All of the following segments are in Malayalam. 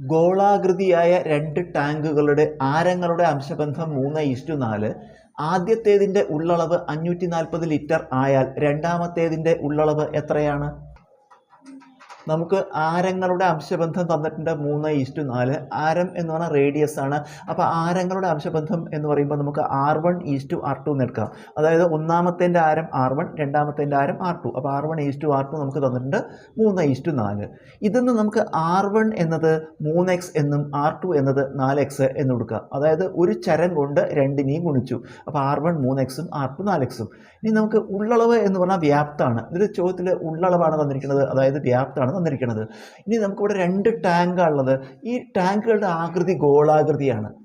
ഗോളാകൃതിയായ രണ്ട് ടാങ്കുകളുടെ ആരങ്ങളുടെ അംശബന്ധം മൂന്ന് ഇസ്റ്റു നാല്. ആദ്യത്തേതിന്റെ ഉള്ളളവ് അഞ്ഞൂറ്റി നാൽപ്പത് ലിറ്റർ ആയാൽ രണ്ടാമത്തേതിന്റെ ഉള്ളളവ് എത്രയാണ്? നമുക്ക് ആരങ്ങളുടെ അംശബന്ധം തന്നിട്ടുണ്ട് മൂന്ന് ഈസ്റ്റു നാല്. ആരം എന്ന് പറഞ്ഞാൽ റേഡിയസ് ആണ്. അപ്പോൾ ആരങ്ങളുടെ അംശബന്ധം എന്ന് പറയുമ്പോൾ നമുക്ക് R one is to R two എടുക്കാം. അതായത് ഒന്നാമത്തേന്റെ ആരം ആർ വൺ രണ്ടാമത്തേന്റെ ആരം ആർ ടു. അപ്പോൾ R one is to R two നമുക്ക് തന്നിട്ടുണ്ട് മൂന്ന് ഈസ്റ്റു നാല്. ഇതിന്ന് നമുക്ക് ആർ വൺ എന്നത് മൂന്ന് എക്സ് എന്നും ആർ ടു എന്നത് നാല് എക്സ് എന്നും കൊടുക്കുക അതായത് ഒരു ചരം കൊണ്ട് രണ്ടിനെയും ഗുണിച്ചു. അപ്പോൾ ആർ വൺ മൂന്ന് എക്സും ആർ ടു നാല് എക്സും. ഇനി നമുക്ക് ഉള്ളളവ് എന്ന് പറഞ്ഞാൽ വ്യാപ്തമാണ്. ഇതിൽ ചോദ്യത്തിൽ ഉള്ളളവാണ് തന്നിരിക്കുന്നത്. അതായത് വ്യാപ്തമാണ്. തന്നിരിക്കുന്നത് ഇനി നമുക്കിവിടെ രണ്ട് ടാങ്കാണുള്ളത് ഈ ടാങ്കുകളുടെ ആകൃതി ഗോളാകൃതിയാണ്.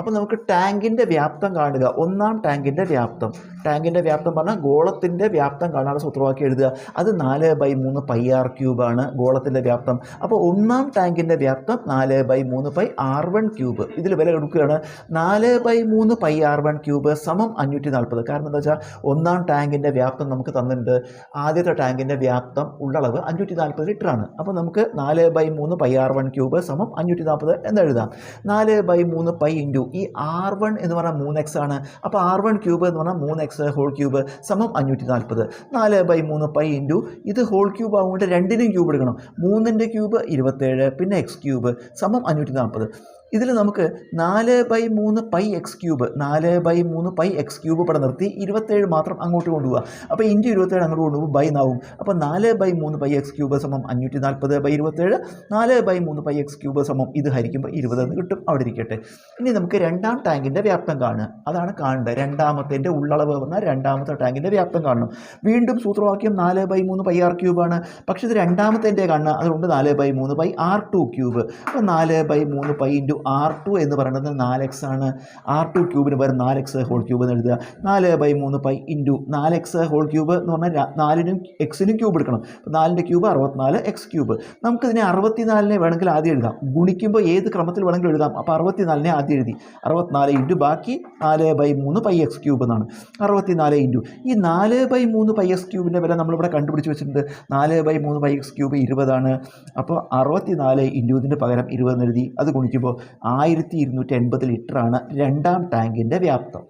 അപ്പോൾ നമുക്ക് ടാങ്കിന്റെ വ്യാപ്തം കാണുക. ഒന്നാം ടാങ്കിന്റെ വ്യാപ്തം. ടാങ്കിന്റെ വ്യാപ്തം പറഞ്ഞാൽ ഗോളത്തിന്റെ വ്യാപ്തം കാണാനുള്ള സൂത്രവാക്യം എഴുതുക. അത് നാല് ബൈ മൂന്ന് പൈ ആർ ക്യൂബാണ് ഗോളത്തിന്റെ വ്യാപ്തം. അപ്പോൾ ഒന്നാം ടാങ്കിന്റെ വ്യാപ്തം നാല് ബൈ മൂന്ന് പൈ ആർ വൺ ക്യൂബ്. ഇതിൽ വില എടുക്കുകയാണ് നാല് ബൈ മൂന്ന് പൈ ആർ വൺ ക്യൂബ് സമം അഞ്ഞൂറ്റി നാൽപ്പത്. കാരണം എന്താ വെച്ചാൽ ഒന്നാം ടാങ്കിന്റെ വ്യാപ്തം നമുക്ക് തന്നിട്ടുണ്ട്. ആദ്യത്തെ ടാങ്കിന്റെ വ്യാപ്തം ഉള്ളളവ് അഞ്ഞൂറ്റി നാൽപ്പത് ലിറ്ററാണ് അപ്പോൾ നമുക്ക് നാല് ബൈ മൂന്ന് പൈ ആർ വൺ ക്യൂബ് സമം അഞ്ഞൂറ്റി നാൽപ്പത് എന്ന് എഴുതാം. നാല് ബൈ മൂന്ന് പൈ ഇന്റു ഈ ആർ വൺ എന്ന് പറഞ്ഞാൽ മൂന്ന് എക്സ് ആണ്. അപ്പോൾ ആർ വൺ ക്യൂബ് എന്ന് പറഞ്ഞാൽ മൂന്ന് എക്സ് ഹോൾ ക്യൂബ് സമം അഞ്ഞൂറ്റി നാൽപ്പത് നാല് ബൈ മൂന്ന് പൈ ഇന്റു ഇത് ഹോൾ ക്യൂബ് ആകുകൊണ്ട് രണ്ടിനും ക്യൂബ് എടുക്കണം. മൂന്നിന്റെ ക്യൂബ് ഇരുപത്തേഴ് പിന്നെ എക്സ് ക്യൂബ് സമം അഞ്ഞൂറ്റി നാൽപ്പത് ഇതിൽ നമുക്ക് നാല് ബൈ മൂന്ന് പൈ എക്സ് ക്യൂബ് നാല് ബൈ മൂന്ന് പൈ എക്സ് ക്യൂബ് ഇവിടെ നിർത്തി ഇരുപത്തേഴ് മാത്രം അങ്ങോട്ട് കൊണ്ടുപോകുക അപ്പോൾ ഇന്റു ഇരുപത്തേഴ് അങ്ങോട്ട് കൊണ്ടുപോകും ബൈ നാവും അപ്പോൾ നാല് ബൈ മൂന്ന് പൈ എക്സ് ക്യൂബ് സമം അഞ്ഞൂറ്റി നാൽപ്പത് ബൈ ഇരുപത്തേഴ് നാല് ബൈ മൂന്ന് പൈ എക്സ് ക്യൂബ് സമം ഇത് ഹരിക്കുമ്പോൾ ഇരുപത് എന്ന് കിട്ടും അവിടെ ഇരിക്കട്ടെ. ഇനി നമുക്ക് രണ്ടാം ടാങ്കിന്റെ വ്യാപ്തം കാണുക. അതാണ് കാണേണ്ടത്. രണ്ടാമത്തേന്റെ ഉള്ളളവ് പറഞ്ഞാൽ രണ്ടാമത്തെ ടാങ്കിന്റെ വ്യാപ്തം കാണണം. വീണ്ടും സൂത്രവാക്യം നാല് ബൈ മൂന്ന് പൈ ആർ ക്യൂബാണ് പക്ഷേ ഇത് രണ്ടാമത്തേന്റെ കാണുക. അതുകൊണ്ട് നാല് ബൈ മൂന്ന് പൈ ആർ ടു ക്യൂബ്. അപ്പോൾ നാല് ബൈ മൂന്ന് പൈ ഇന്റു ആർ ടു എന്ന് പറയുന്നത് നാല് എക്സ് ആണ്. ആർ ടു ക്യൂബിന് പകരം നാല് എക്സ് ഹോൾ ക്യൂബ് എന്ന് എഴുതുക. നാല് ബൈ മൂന്ന് പൈ ഇന്റു നാല് എക്സ് ഹോൾ ക്യൂബ് എന്ന് പറഞ്ഞാൽ നാലിനും എക്സിനും ക്യൂബ് എടുക്കണം. അപ്പോൾ നാലിന്റെ ക്യൂബ് അറുപത്തിനാല് എക്സ് ക്യൂബ് നമുക്കിതിനെ അറുപത്തിനാലിനെ വേണമെങ്കിൽ ആദ്യം എഴുതാം. ഗുണിക്കുമ്പോൾ ഏത് ക്രമത്തിൽ വേണമെങ്കിലും എഴുതാം. അപ്പോൾ അറുപത്തിനാലിനെ ആദ്യം എഴുതി. അറുപത്തിനാല് ഇന്റു ബാക്കി നാല് ബൈ മൂന്ന് പൈ എക്സ് ക്യൂബ് എന്നാണ്. അറുപത്തിനാല് ഇന്റു ഈ നാല് ബൈ മൂന്ന് പൈ എക്സ് ക്യൂബിന്റെ വില നമ്മളിവിടെ കണ്ടുപിടിച്ച് വെച്ചിട്ടുണ്ട്. നാല് ബൈ മൂന്ന് പൈ എക്സ് ക്യൂബ് ഇരുപതാണ്. അപ്പോൾ അറുപത്തിനാല് ഇന്റു ഇതിന്റെ പകരം ഇരുപതെന്ന് എഴുതി. അത് ഗുണിക്കുമ്പോൾ ആയിരത്തി ഇരുന്നൂറ്റി എൺപത് ലിറ്ററാണ് രണ്ടാം ടാങ്കിന്റെ വ്യാപ്തം.